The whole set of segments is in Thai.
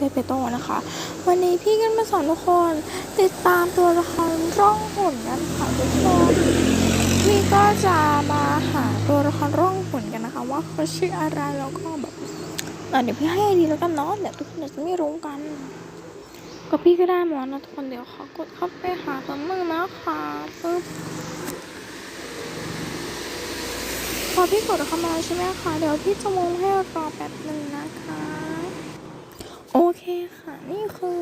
เปเปโตนะคะ วันนี้พี่กันมาสอนทุกคนติดตามตัวละครร่องหนกันค่ะทุกคนพี่ก็จะมาหาตัวละครร่องหนกันนะคะ ว่าเขาชื่ออะไรแล้วก็แบบเดี๋ยวพี่ให้ไอดีแล้วกันเนาะเดี๋ยวทุกคนจะไม่รู้กัน ก็พี่ก็ได้หมานะทุกคนเดี๋ยวขอกดเข้าไปหาตัวมือนะคะปึ๊บพอพี่กดเข้ามาใช่ไหมคะเดี๋ยวพี่จะมงให้รอแป๊บหนึ่งนะคะ โอเคค่ะ นี่คือ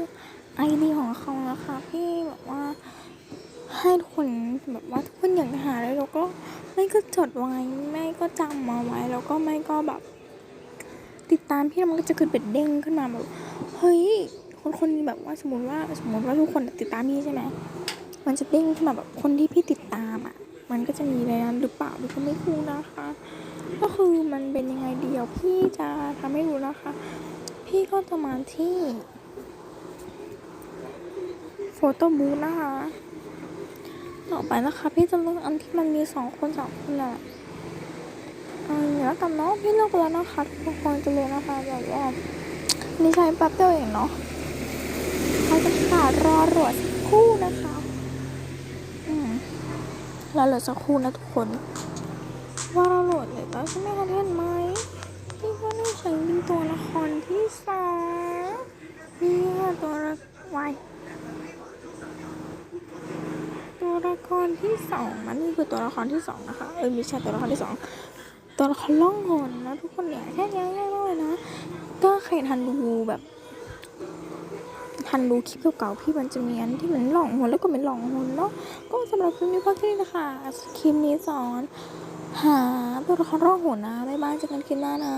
ไอเดียของเขานะคะพี่แบบว่าให้ทุกคนแบบว่าทุกคนอยากหาอะไรเราก็ไม่ก็จดไว้ไม่ก็จำมาไว้ แล้วก็ไม่ก็แบบ ติดตามพี่แล้วมันก็จะเกิดเป็นเด้งขึ้นมาแบบเฮ้ยคนคนนี้แบบว่าสมมติว่าสมมติว่าทุกคนติดตามพี่ใช่ไหมมันจะเด้งขึ้นมาแบบคนที่พี่ติดตามอะ มันก็จะมีในนั้นหรือเปล่าพี่ก็ไม่รู้นะคะ ก็คือมันเป็นยังไงเดียวพี่จะทำให้รู้นะคะ พี่ก็จะมาที่โฟโต้บูธนะคะ ต่อไปนะคะ พี่จะเลือกอันที่มันมีสองคนสองคนแหละเอันนี้แล้วกันเนาะพี่เลือกแล้วนะคะทุกคนจะเลยนะคะแบบว่านี่ใช้แป๊บเดียวเองเนาะเขาจะขาดรอรวดสักคู่นะคะ อืมรอหลือสักคู่นะทุกคน ว่าเราโหลดเลยแล้วใช่ไหมคะเพื่อนไหม พี่ก็ได้ใช้เป็นตัวละครที่สองนี่ค่ะตัวละ วายตัวละครที่สองนะนี่คือตัวละครที่สองนะคะเออม่ใช่ตัวละครที่สองตัวละครล่องหนนะทุกคนเนี่ยแค่นี้ง่ายมากเลยนะ ก็ใครทันดูแบบทันดูคลิปเก่าๆพี่มันจะมีอันที่เหมือนหล่องหนแล้วก็เป็นหล่องหนเนาะก็สำหรับคลิปนี้พอแค่นี้นะคะคลิปนี้สอน หาตัวละครร่องหนนะบ๊ายบายเจอกันคลิปหน้านะ